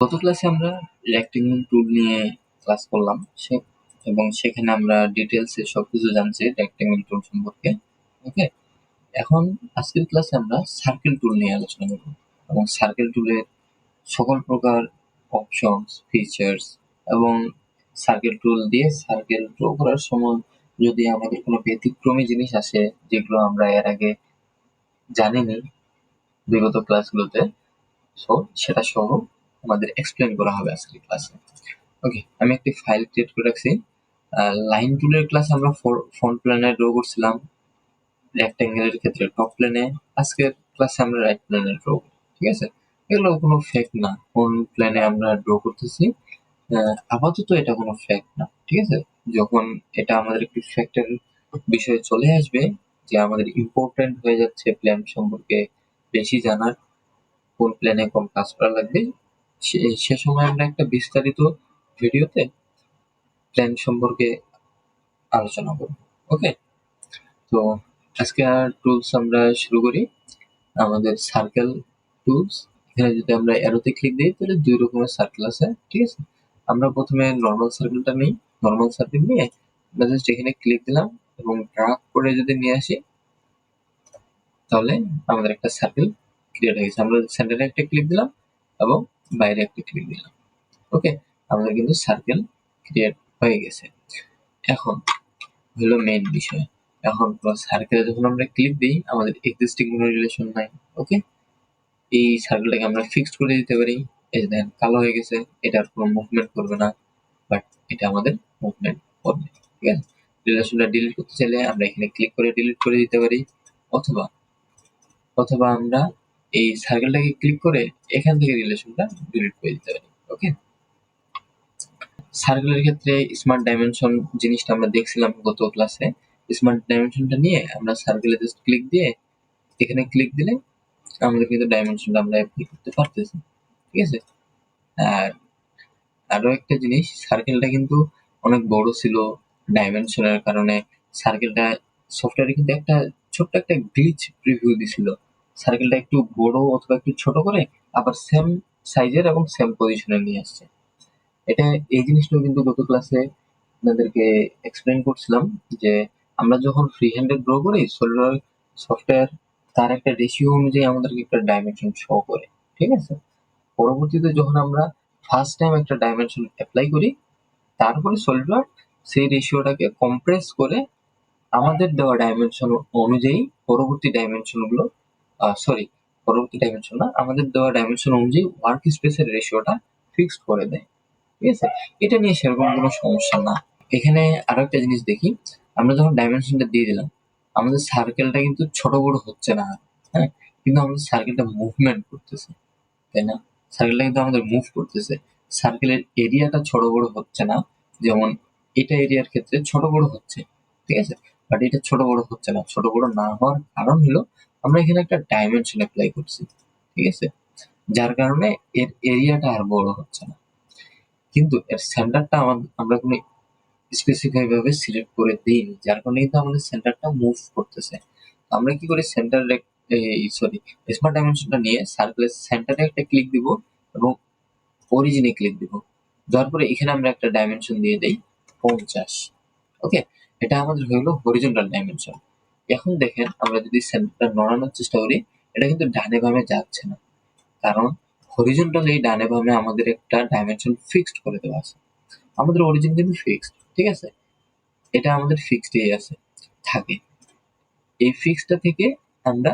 গত ক্লাসে আমরা রেক্টেঙ্গল টুল নিয়ে ক্লাস করলাম সে এবং সেখানে আমরা ডিটেলসে সবকিছু জানছি রেক্টেঙ্গল টুল সম্পর্কে ওকে এখন আজকের ক্লাসে আমরা সার্কেল টুল নিয়ে আলোচনা করব, এবং সার্কেল টুলের সকল প্রকার অপশনস ফিচার্স এবং সার্কেল টুল দিয়ে সার্কেল ড্র করার সময় যদি আমাদের কোনো ব্যতিক্রমী জিনিস আসে, যেগুলো আমরা এর আগে জানিনি বিগত ক্লাসগুলোতে সো সেটা সহ আমাদের এক্সপ্লেন করা হবে আজকের ক্লাসে ওকে আমি একটি ফাইল ক্রিয়েট করে রাখছি। লাইন টুলের ক্লাসে আমরা ফ্রন্ট প্ল্যানে ড্র করছিলাম। রেক্ট্যাঙ্গেলের ক্ষেত্রে টপ প্ল্যানে আজকের ক্লাসে আমরা রাইট প্ল্যানে ড্র ঠিক আছে? এগুলো কোনো ফ্যাক্ট না, কোন প্ল্যানে আমরা ড্র করতেছি। আপাতত এটা কোনো ফ্যাক্ট না, ঠিক আছে? যখন এটা আমাদের একটি ফ্যাক্টের বিষয়ে চলে আসবে যে আমাদের ইম্পর্টেন্ট হয়ে যাচ্ছে প্ল্যান সম্পর্কে বেশি জানার, কোন প্ল্যানে কোন কাজ করা লাগবে সে সময় আমরা একটা বিস্তারিত ভিডিওতে প্ল্যান সম্পর্কে আলোচনা করব ওকে তো আজকে আর টুলস আমরা শুরু করি, আমাদের সার্কেল টুলস এখানে যদি আমরা অ্যারোতে ক্লিক দিই, তাহলে দুই রকমের সার্কেল আছে, ঠিক আছে? আমরা প্রথমে নর্মাল সার্কেলটা নিই নর্মাল সার্কেল নিয়ে আমরা জাস্ট এখানে ক্লিক দিলাম এবং ড্রাগ করে যদি নিয়ে আসি, তাহলে আমাদের একটা সার্কেল ক্রিয়েট হয়ে গেছে। আমরা সেন্টারে একটা ক্লিক দিলাম এবং বাইরে একটা ক্লিক দিলাম। ওকে আমাদের কিন্তু সার্কেল ক্রিয়েট হয়ে গেছে। এখন হলো মেইন বিষয়। এখন সার্কেলে যখন আমরা ক্লিক দিই, আমাদের এক্সিস্টিং কোনো রিলেশন নাই। ওকে এই সার্কেলটাকে আমরা ফিক্সড করে দিতে পারি। এই দেখেন, কালো হয়ে গেছে। এটার কোনো মুভমেন্ট করবে না। বাট এটা আমাদের মুভমেন্ট করবে। ঠিক আছে? রিলেশনটা ডিলিট করতে চাইলে আমরা এখানে ক্লিক করে ডিলিট করে দিতে পারি। অথবা অথবা আমরা এই সার্কেলটাকে ক্লিক করে এখান থেকে রিলেশনটা ডিলিট করে দিতে পারি ওকে সার্কেলের ক্ষেত্রে স্মার্ট ডাইমেনশন জিনিসটা আমরা দেখছিলাম গত ক্লাসে স্মার্ট ডাইমেনশনটা নিয়ে আমরা সার্কেলে জাস্ট ক্লিক দিয়ে এখানে ক্লিক দিলে আমাদের কিন্তু ডাইমেনশনটা আমরা অ্যাপ্লাই করতে পারতেছি, ঠিক আছে? আর আরও একটা জিনিস সার্কেলটা কিন্তু অনেক বড় ছিল ডাইমেনশনের কারণে। সার্কেলটা সফটওয়্যারে কিন্তু একটা ছোট্ট একটা গ্লিচ প্রিভিউ দিছিল। সার্কেলটা একটু বড় অথবা একটু ছোট করে আবার সেম সাইজের এবং সেম পজিশনে নিয়ে আসছে। এটা এই জিনিসটা কিন্তু গত ক্লাসে আপনাদেরকে এক্সপ্লেন করছিলাম যে আমরা যখন ফ্রি হ্যান্ডে ড্র করি সলিডওয়ার্ক সফটওয়্যার তার একটা রেশিও অনুযায়ী আমাদেরকে একটা ডাইমেনশন শো করে, ঠিক আছে? পরবর্তীতে যখন আমরা ফার্স্ট টাইম একটা ডাইমেনশন অ্যাপ্লাই করি, তারপরে সলিডওয়ার্ক সেই রেশিওটাকে কম্প্রেস করে আমাদের দেওয়া ডাইমেনশন অনুযায়ী পরবর্তী ডাইমেনশনগুলো সরি পরবর্তী ডাইমেনশন না, আমাদের দেওয়া ডাইমেনশন অনুযায়ী ওয়ার্ক স্পেসের রেশিওটা ফিক্সড করে দেয়। ঠিক আছে? এটা নিয়ে সেরকম কোনো সমস্যা না। এখানে আরও একটা জিনিস দেখি, আমরা যখন ডাইমেনশনটা দিয়ে দিলাম, আমাদের সার্কেলটা কিন্তু ছোট বড় হচ্ছে না। হ্যাঁ? কিন্তু আমাদের সার্কেলটা মুভমেন্ট করতেছে, তাই না? সার্কেলটা কিন্তু আমাদের মুভ করতেছে। সার্কেলের এরিয়াটা ছোট বড় হচ্ছে না, যেমন এটা এরিয়ার ক্ষেত্রে ছোট বড় হচ্ছে, ঠিক আছে? বাট এটা ছোট বড় হচ্ছে না। ছোট বড় না হওয়ার কারণ হলো আমরা এখানে একটা ডাইমেনশন অ্যাপ্লাই করছি, ঠিক আছে? যার কারণে এর এরিয়াটা আর বড় হচ্ছে না। কিন্তু এর সেন্টারটা আমরা কোনো স্পেসিফাই ভাবে সিলেক্ট করে দিইনি, যার কারণে কিন্তু আমাদের সেন্টারটা মুভ করতেছে। আমরা কি করি সেন্টার সরি স্মার্ট ডাইমেনশনটা নিয়ে সার্কেলের সেন্টারে একটা ক্লিক দিব এবং অরিজিনে ক্লিক দিব। দেওয়ার পরে এখানে আমরা একটা ডাইমেনশন দিয়ে দেই পঞ্চাশ ওকে এটা আমাদের হলো হরিজন্টাল ডাইমেনশন এখন দেখেন আমরা যদি সেন্টারটা নড়ানোর চেষ্টা করি, এটা কিন্তু ডানে বামে যাচ্ছে না। কারণ হরিজন্টাল ডানে বামে আমাদের একটা ডাইমেনশন ফিক্সড করে দেওয়া আছে। আমাদের অরিজিন কিন্তু ফিক্সড ঠিক আছে? এটা আমাদের ফিক্সডই আছে, থাকে। এই ফিক্সটা থেকে আমরা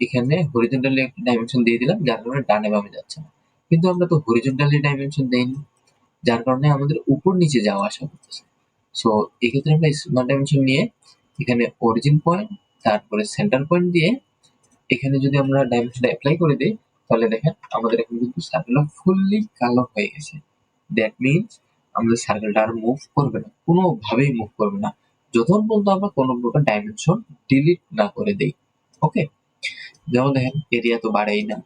এখানে হরিজন্টালি একটা ডাইমেনশন দিয়ে দিলাম, যার কারণে ডানে বামে যাচ্ছে না। কিন্তু আমরা তো হরিজন্টালি ডাইমেনশন দেইনি, যার কারণে আমাদের উপর নিচে যাওয়া আসা করতেছে। সো এক্ষেত্রে আমরা স্মার্ট ডাইমেনশন নিয়ে এখানে অরিজিন পয়েন্ট তারপরে সেন্টার পয়েন্ট দিয়ে এখানে যদি আমরা ডাইমেনশনটা অ্যাপ্লাই করে দিই, তাহলে দেখেন আমাদের এখানে কিন্তু সার্কেলটা ফুললি কালো হয়ে গেছে। দ্যাট মিনস আমাদের সার্কেলটা আর মুভ করবে না, কোনোভাবেই মুভ করবে না। যতক্ষণ পর্যন্ত আমরা কোনো প্রকার ডাইমেনশন ডিলিট না করে দেই ওকে যেমন দেখেন এরিয়া তো বাড়েই না।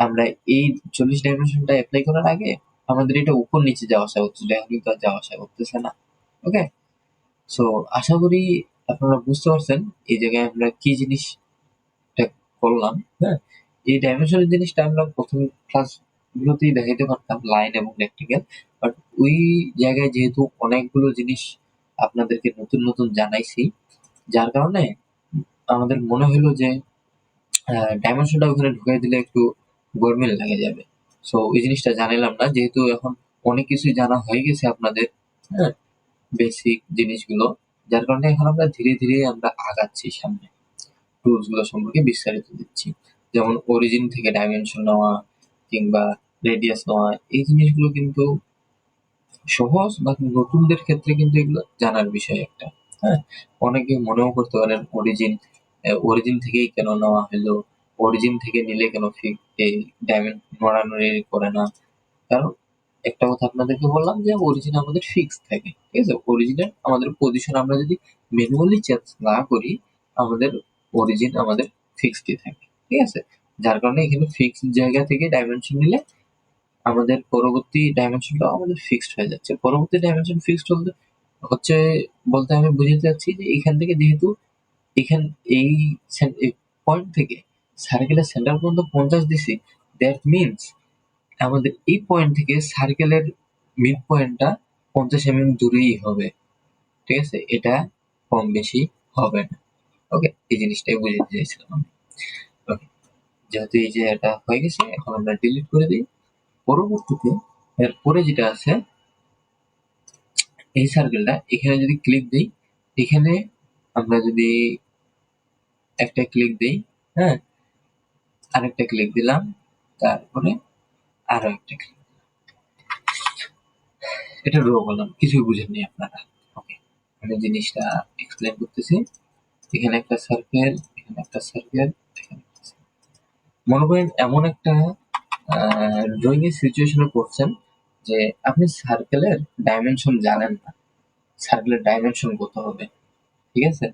আমরা এই চল্লিশ ডাইমেনশনটা অ্যাপ্লাই করার আগে আমাদের এটা উপর নিচে যাওয়া আসা করছিল এখন কিন্তু আর যাওয়া আসা করতেছে না ওকে সো আশা করি আপনারা বুঝতে পারছেন এই জায়গায় আমরা কি জিনিসটা করলাম হ্যাঁ? এই ডাইমেনশনের জিনিসটা আমরা প্রথম ক্লাস গুলোতেই দেখাইতে পারতাম লাইন এবং রেক্টিক্যাল বাট ওই জায়গায় যেহেতু অনেকগুলো জিনিস আপনাদেরকে নতুন নতুন জানাইছি, যার কারণে আমাদের মনে হলো যে ডাইমেনশনটা ওখানে ঢুকাই দিলে একটু গরমিল লাগে যাবে। সো ওই জিনিসটা জানাইলাম না, যেহেতু এখন অনেক কিছুই জানা হয়ে গেছে আপনাদের হ্যাঁ? বেসিক জিনিসগুলো। যার কারণে এখন আমরা ধীরে ধীরে আমরা আগাচ্ছি সামনে। টুলসগুলো সম্পর্কে বিস্তারিত দিচ্ছি। যেমন অরিজিন থেকে ডাইমেনশন নেওয়া কিংবা রেডিয়াস নেওয়া, এই জিনিসগুলো কিন্তু সহজ বা নতুনদের ক্ষেত্রে কিন্তু এগুলো জানার বিষয় একটা। হ্যাঁ অনেকে মনেও করতে পারেন অরিজিন অরিজিন থেকেই কেন নেওয়া হলো? অরিজিন থেকে নিলে কেন ডায়মন্ড নড়ানড়ি করে না? কারণ একটা কথা আপনাদেরকে বললাম যে অরিজিন আমাদের ফিক্স থাকে, ঠিক আছে? অরিজিনের আমাদের পজিশন আমরা যদি ম্যানুয়ালি চেঞ্জ না করি, আমাদের অরিজিন আমাদের ফিক্সডই থাকে, ঠিক আছে? যার কারণে এখানে ফিক্স জায়গা থেকে ডাইমেনশন নিলে আমাদের পরবর্তী ডাইমেনশনটা আমাদের ফিক্সড হয়ে যাচ্ছে। পরবর্তী ডাইমেনশন ফিক্সড হতে হচ্ছে বলতে আমি বুঝাতে চাচ্ছি যে এখান থেকে যেহেতু এখান, এই পয়েন্ট থেকে সার্কেলের সেন্টার পর্যন্ত পঞ্চাশ দিছি দ্যাট মিনস আমাদের এই পয়েন্ট থেকে সার্কেলের মিড পয়েন্টটা পঞ্চাশ এম এম দূরেই হবে। ঠিক আছে? এটা কম বেশি হবে না। ওকে এই জিনিসটাই বুঝাতে চাইছিলাম আমি। ওকে যেহেতু এই যে এটা হয়ে গেছে, এখন আমরা ডিলিট করে দিই। পরবর্তীতে এরপরে যেটা আছে, এই সার্কেলটা এখানে যদি ক্লিক দিই, এখানে আমরা যদি একটা ক্লিক দিই হ্যাঁ? আরেকটা ক্লিক দিলাম, তারপরে আরও একটা এটা ড্র করলাম কিছুই বুঝেননি আপনারা। ওকে আমি জিনিসটা এক্সপ্লেন করতেছি। এখানে একটা সার্কেল এখানে একটা সার্কেল মনে করেন এমন একটা ড্রয়িং এর সিচুয়েশনে পড়ছেন যে আপনি সার্কেলের ডাইমেনশন জানেন না। সার্কেলের ডাইমেনশন কত হবে, ঠিক আছে?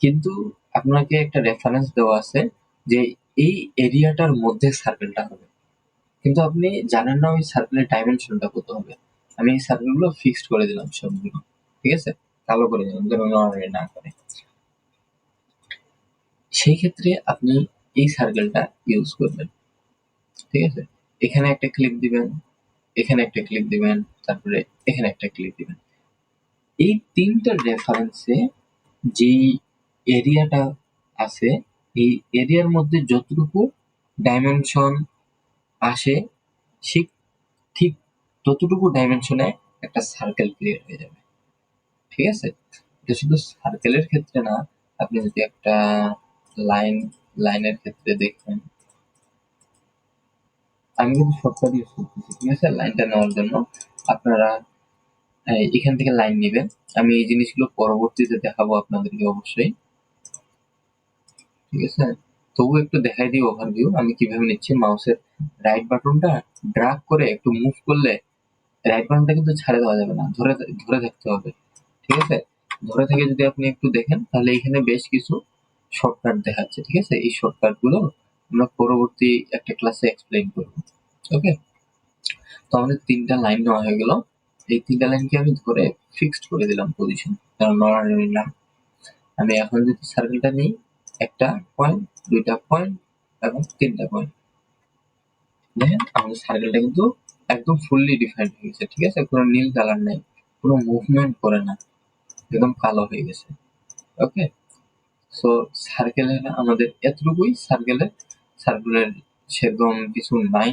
কিন্তু আপনাকে একটা রেফারেন্স দেওয়া আছে যে এই এরিয়াটার মধ্যে সার্কেলটা হবে। কিন্তু আপনি জানেন না ওই সার্কেলের ডাইমেনশনটা কত হবে। আমি এই সার্কেলগুলো ফিক্সড করে দিলাম সবগুলো, ঠিক আছে? কালো করে দিলাম, যেন নড়ানড়ি না করে। সেই ক্ষেত্রে আপনি এই সার্কেলটা ইউজ করবেন, ঠিক আছে? এখানে একটা ক্লিক দিবেন, এখানে একটা ক্লিক দিবেন, তারপরে এখানে একটা ক্লিক দিবেন। এই তিনটা রেফারেন্সে যেই এরিয়াটা আছে, এই এরিয়ার মধ্যে যতটুকু ডাইমেনশন আসে ঠিক ঠিক ততটুকু ডাইমেনশনে একটা সার্কেল ক্লিয়ার হয়ে যাবে। ঠিক আছে? এটা শুধু সার্কেলের ক্ষেত্রে না, আপনি যদি একটা লাইন লাইনের ক্ষেত্রে দেখেন। আমি কিন্তু শর্টকাট ইউজ করতেছি, ঠিক আছে? লাইনটা নেওয়ার জন্য আপনারা এখান থেকে লাইন নেবেন। আমি এই জিনিসগুলো পরবর্তীতে দেখাবো আপনাদেরকে অবশ্যই। ঠিক আছে? তবু একটু দেখাই দিই ওভারভিউ আমি কীভাবে নিচ্ছি মাউসের রাইট বাটনটা ড্রাগ করে একটু মুভ করলে রাইট বাটনটা কিন্তু ছাড়ে দেওয়া যাবে না। ধরে ধরে থাকতে হবে। ঠিক আছে? ধরে থেকে যদি আপনি একটু দেখেন, তাহলে এখানে বেশ কিছু শর্টকাট দেখাচ্ছে। ঠিক আছে? এই শর্টকাটগুলো আমরা পরবর্তী একটা ক্লাসে এক্সপ্লেইন করব। ওকে তো আমাদের তিনটা লাইন নেওয়া হয়ে গেল। এই তিনটা লাইনকে আমি ধরে ফিক্সড করে দিলাম পজিশন কারণ নড়ানড়ি না। আমি এখন যদি সার্কেলটা নিই একটা পয়েন্ট দুইটা পয়েন্ট এবং তিনটা পয়েন্ট দেখেন আমাদের সার্কেলটা কিন্তু একদম ফুললি ডিফাইন্ড হয়ে গেছে, ঠিক আছে? কোনো নীল কালার নেই, কোনো মুভমেন্ট করে না, একদম কালো হয়ে গেছে ওকে সো সার্কেলের আমাদের এতটুকুই সার্কেলের সার্কেলের সেরকম কিছু নাই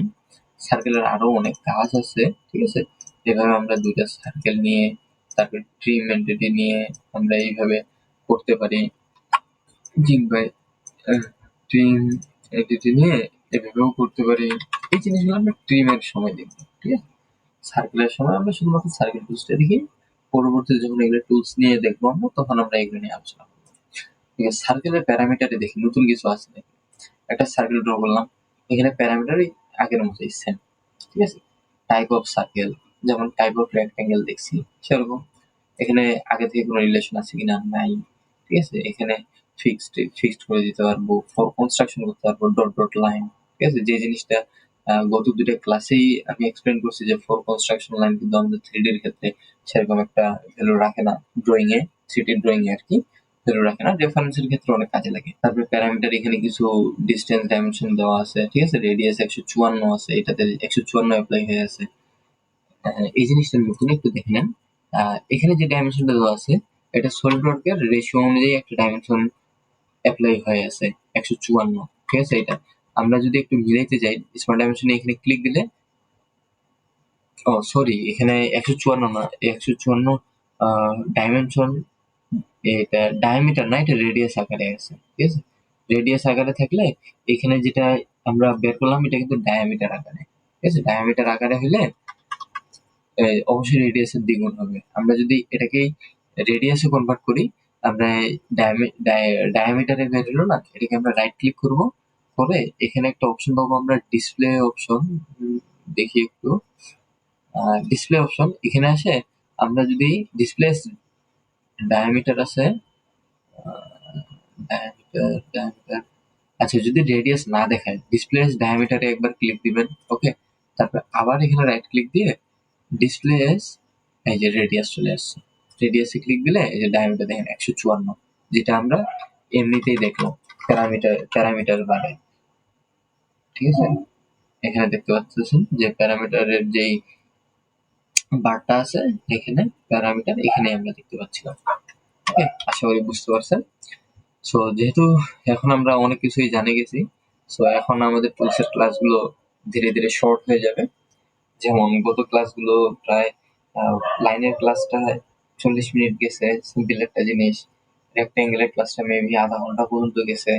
সার্কেলের আরও অনেক কাজ আছে, ঠিক আছে? এভাবে আমরা দুইটা সার্কেল নিয়ে, তারপর ট্রিম এন্টিটি নিয়ে আমরা এইভাবে করতে পারি কিংবা ট্রিম এন্টিটি নিয়ে এভাবেও করতে পারি। এই জিনিসগুলো আমরা ট্রিমের সময় দেখব, ঠিক আছে? সার্কেলের সময় আমরা শুধুমাত্র সার্কেল টুলসটা দেখি। পরবর্তীতে যখন এগুলো টুলস নিয়ে দেখব আমরা, তখন আমরা এগুলো নিয়ে আলোচনা করব। ঠিক আছে সার্কেলের প্যারামিটারে দেখি, নতুন কিছু আছে নাকি? একটা সার্কেল ড্র করলাম, এখানে প্যারামিটারই আগের মতোই সেম ঠিক আছে? টাইপ অফ সার্কেল যেমন টাইপ অফ রেক্ট্যাঙ্গেল দেখছি, সেরকম। এখানে আগে থেকে কোনো রিলেশন আছে কিনা? নাই, ঠিক আছে? এখানে ফিক্সড ফিক্সড করে দিতে পারব কনস্ট্রাকশন করতে পারব ডট ডট লাইন ঠিক আছে? যে জিনিসটা গত দুইটা ক্লাসেই আমি এক্সপ্লেন করছি যে ফর কনস্ট্রাকশন লাইন কিন্তু আমাদের থ্রি ডির ক্ষেত্রে সেরকম একটা ভ্যালু রাখে না। ড্রয়িং এ থ্রি ড্রয়িং এ আর কি ভ্যালু রাখে না। রেফারেন্সের ক্ষেত্রে অনেক কাজে লাগে। তারপরে প্যারামিটার এখানে কিছু ডিস্টেন্স ডাইমেনশন দেওয়া আছে, ঠিক আছে? রেডিয়াস একশো চুয়ান্ন আছে, এটাতে একশো চুয়ান্ন অ্যাপ্লাই হয়ে আছে। এই জিনিসটা নতুন একটু দেখে নেন। এখানে যে ডাইমেনশনটা দেওয়া আছে, এটা সলিড ওয়ার্কের রেশিও অনুযায়ী একটা ডাইমেনশন অ্যাপ্লাই হয়ে আছে, একশো চুয়ান্ন। ঠিক আছে এটা? আমরা যদি একটু মিলাইতে যাই স্মার্ট ডাইমেনশনে এখানে ক্লিক দিলে, ও সরি এখানে একশো চুয়ান্ন না একশো চুয়ান্ন ডাইমেনশন এটা ডায়ামিটার না, এটা রেডিয়াস আকারে আছে, ঠিক আছে? রেডিয়াস আকারে থাকলে এখানে যেটা আমরা বের করলাম, এটা কিন্তু ডায়ামিটার আকারে, ঠিক আছে? ডায়ামিটার আকারে হলে অবশ্যই রেডিয়াসের দ্বিগুণ হবে। আমরা যদি এটাকে রেডিয়াসে কনভার্ট করি আমরা ডায়ামিটারে বের হলো না, এটাকে আমরা রাইট ক্লিক করব। করে এখানে একটা অপশন পাবো, আমরা ডিসপ্লে অপশন দেখি একটু। ডিসপ্লে অপশন এখানে আসে, আমরা যদি ডিসপ্লে ডায়ামিটার আছে ডায়ামিটার ডায়ামিটার আচ্ছা যদি রেডিয়াস না দেখায় ডিসপ্লে ডায়ামিটারে একবার ক্লিক দিবেন ওকে তারপর আবার এখানে রাইট ক্লিক দিয়ে ডিসপ্লে এই যে রেডিয়াস চলে আসছে। রেডিয়াসে ক্লিক দিলে এই যে ডায়ামিটার দেখেন একশো চুয়ান্ন, যেটা আমরা এমনিতেই দেখলাম প্যারামিটার প্যারামিটার বারে। ঠিক আছে? এখানে দেখতে পাচ্ছেন যে প্যারামিটারের যেই বারটা আছে, এখানে প্যারামিটার এখানে আমরা দেখতে পাচ্ছিলাম। ওকে? আশা করি বুঝতে পারছেন। সো যেহেতু এখন আমরা অনেক কিছুই জানে গেছি সো এখন আমাদের টুলসের ক্লাসগুলো ধীরে ধীরে শর্ট হয়ে যাবে। যেমন গত ক্লাসগুলো প্রায় লাইনের ক্লাসটা চল্লিশ মিনিট গেছে সিম্পল একটা জিনিস। রেক্টেঙ্গেলের ক্লাসটা মেবি আধা ঘণ্টা পর্যন্ত গেছে।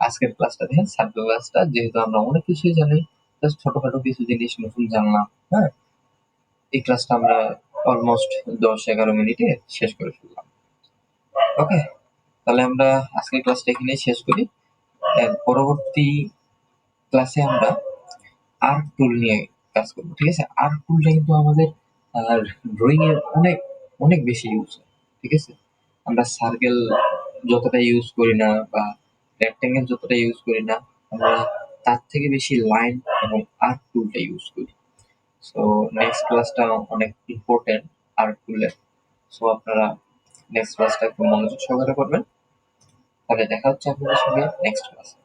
আজকের ক্লাসটা দেখেন সার্কেল ক্লাসটা যেহেতু আমরা অনেক কিছুই জানি জাস্ট ছোটখাটো কিছু জিনিস নতুন জানলাম হ্যাঁ? এই ক্লাসটা আমরা অলমোস্ট দশ এগারো মিনিটে শেষ করে ফেললাম। ওকে তাহলে আমরা আজকের ক্লাসটা এখানেই শেষ করি। পরবর্তী ক্লাসে আমরা আর্ট টুল নিয়ে কাজ করব, ঠিক আছে? আর্ক টুলটা কিন্তু আমাদের ড্রয়িং এর অনেক অনেক বেশি ইউজ হয়, ঠিক আছে? আমরা সার্কেল যতটা ইউজ করি না বা রেক্টেঙ্গেল যতটা ইউজ করি না, আমরা তার থেকে বেশি লাইন এবং আর্ক টুলটা ইউজ করি। সো নেক্সট ক্লাসটা অনেক ইম্পর্টেন্ট আর্ক টুলের সো আপনারা নেক্সট ক্লাসটা একটু মনোযোগ সহকারে করবেন। তাহলে দেখা হচ্ছে আপনাদের সঙ্গে নেক্সট ক্লাসে